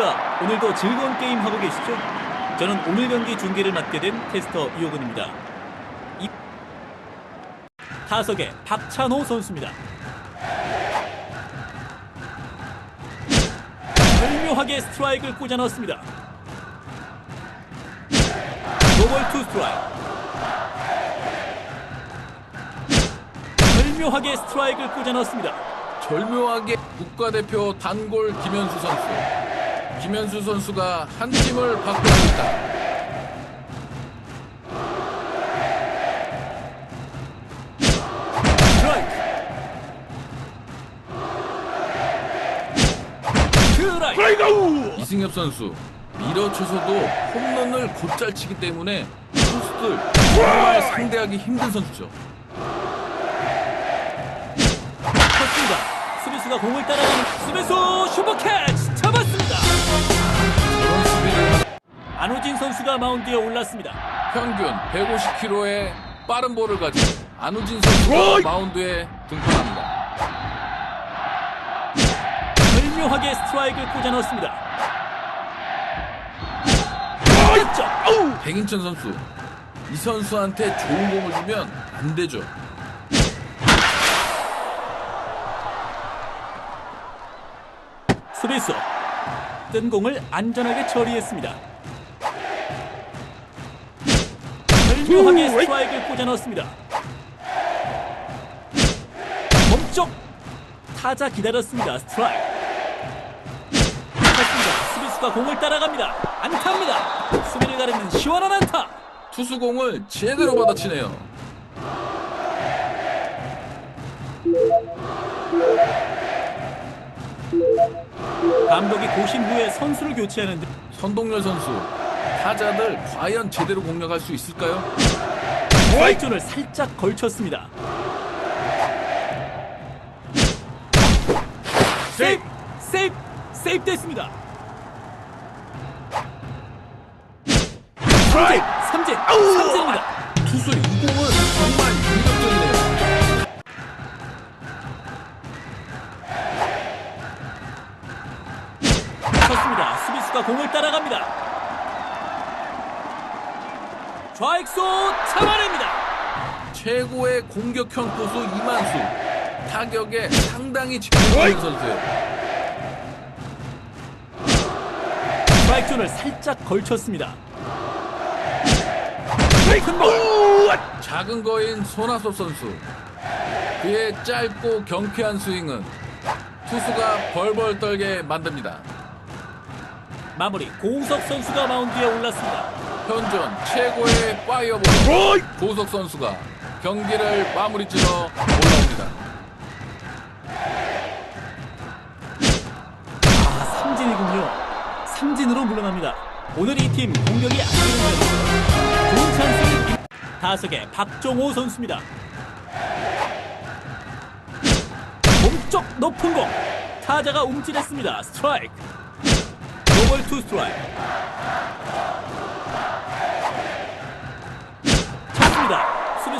오늘도 즐거운 게임 하고 계시죠? 저는 오늘 경기 중계를 맡게 된 캐스터 이호근입니다. 이 타석의 박찬호 선수입니다. 절묘하게 스트라이크를 꽂아 넣었습니다. 노볼 투 스트라이크. 절묘하게 스트라이크를 꽂아 넣었습니다. 절묘하게 국가대표 단골 김현수 선수. 김현수 선수가 한 팀을. 스트라이크. 이승엽 선수 밀어쳐서도 홈런을 곧잘 치기 때문에 투수들 정말 상대하기 힘든 선수죠. 쳤습니다. 수비수가 공을 따라가는 수비수 슈퍼 캐치 선수가 마운드에 올랐습니다. 평균 150km의 빠른 볼을 가진 안우진 선수가 마운드에 등판합니다. 절묘하게 스트라이크를 꽂아 넣었습니다. 점 백인천 선수 이 선수한테 좋은 공을 주면 안 되죠. 수비수 뜬 공을 안전하게 처리했습니다. 절묘하게 스트라이크를 꽂아 넣었습니다. 몸쪽 타자 기다렸습니다. 스트라이크. 쳤습니다. 수비수가 공을 따라갑니다. 안타입니다. 수비를 가르는 시원한 안타. 투수 공을 제대로 받아치네요. 감독이 고심 후에 선수를 교체하는데 선동열 선수 타자들 과연 제대로 공략할 수 있을까요? 스트라이크존을 살짝 걸쳤습니다. 세이프! 세이프! 세이프 됐습니다. 삼진! 삼진! 삼진입니다. 투수 이 공은 정말 공격적이네요. 쳤습니다. 수비수가 공을 따라갑니다. 좌익수 잡아냅니다. 최고의 공격형 투수 이만수 타격에 상당히 집중하는 선수예요. 스트라이크존을 살짝 걸쳤습니다. 큰볼 작은 거인 손아섭 선수 그의 짧고 경쾌한 스윙은 투수가 벌벌 떨게 만듭니다. 마무리 고우석 선수가 마운드에 올랐습니다. 현존 최고의 파이어볼 고석 선수가 경기를 마무리 지어 올라옵니다. 아, 삼진이군요. 삼진으로 물러납니다. 오늘 이 팀 공격이 안 되는. 좋은 찬스를 임- 타석의 박종호 선수입니다. 몸쪽 높은 공 타자가 움찔했습니다. 스트라이크. 노벌 투 스트라이크.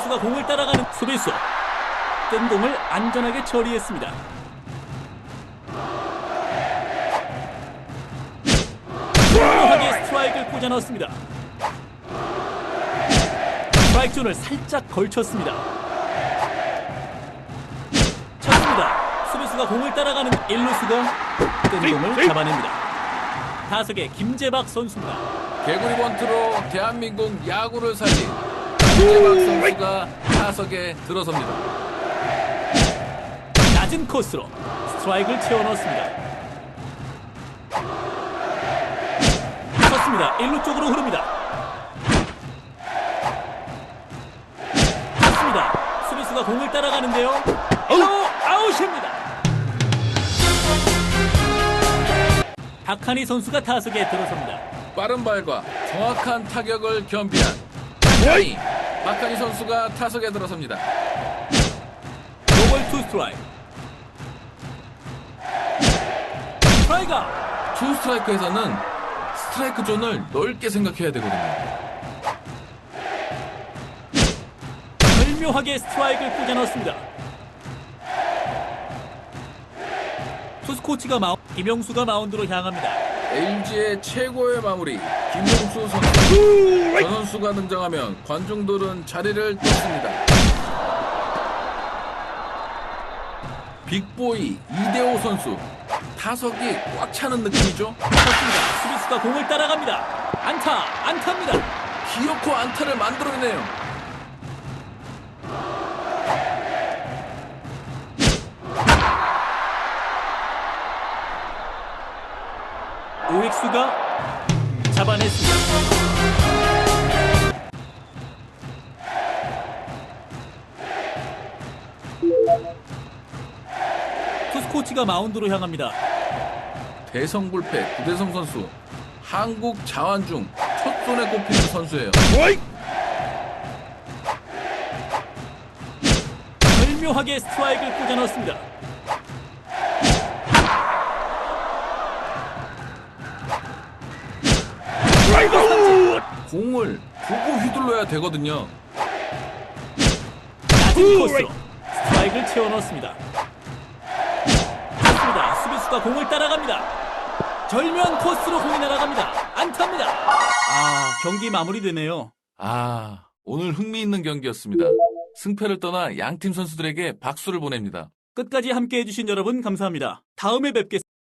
수비수가 공을 따라가는 수비수. 뜬 공을 안전하게 처리했습니다. 정확하게 스트라이크를 꽂아 넣었습니다. 스트라이크 존을 살짝 걸쳤습니다. 쳤습니다. 수비수가 공을 따라가는 일루수가 뜬 공을 잡아냅니다. 타석의 김재박 선수입니다. 개구리 번트로 대한민국 야구를 살린 김재박 선수가 타석에 들어섭니다. 낮은 코스로 스트라이크를 채워 넣었습니다. 쳤습니다. 1루 쪽으로 흐릅니다. 쳤습니다. 수비수가 공을 따라가는데요. 1루 아웃입니다. 박한희 선수가 타석에 들어섭니다. 빠른 발과 정확한 타격을 겸비한 박하니 박하니 선수가 타석에 들어섭니다. 노벌 투 스트라이크. 스트라이크 투 스트라이크에서는 스트라이크 존을 넓게 생각해야 되거든요. 절묘하게 스트라이크를 꽂아 넣었습니다. 투수 코치가 마운, 김영수가 마운드로 향합니다. LG의 최고의 마무리 김용수 선수. 저 선수가 등장하면 관중들은 자리를 떴습니다. 빅보이 이대호 선수 타석이 꽉 차는 느낌이죠. 쳤습니다. 수비수가 공을 따라갑니다. 안타, 안타입니다. 기어코 안타를 만들어내네요. 오익수가 잡아냈습니다. 투수 코치가 마운드로 향합니다. 대성 불패 구대성 선수 한국 자완 중 첫 손에 꼽히는 선수예요. 절묘하게 스트라이크를 꽂아 넣었습니다. 공을 보고 휘둘러야 되거든요. 낮은 코스로 스트라이크를 채워 넣었습니다. 좋습니다. 수비수가 공을 따라갑니다. 절묘한 코스로 공이 날아갑니다. 안타입니다. 아, 경기 마무리되네요. 아, 오늘 흥미있는 경기였습니다. 승패를 떠나 양팀 선수들에게 박수를 보냅니다. 끝까지 함께 해 주신 여러분 감사합니다. 다음에 뵙겠습니다.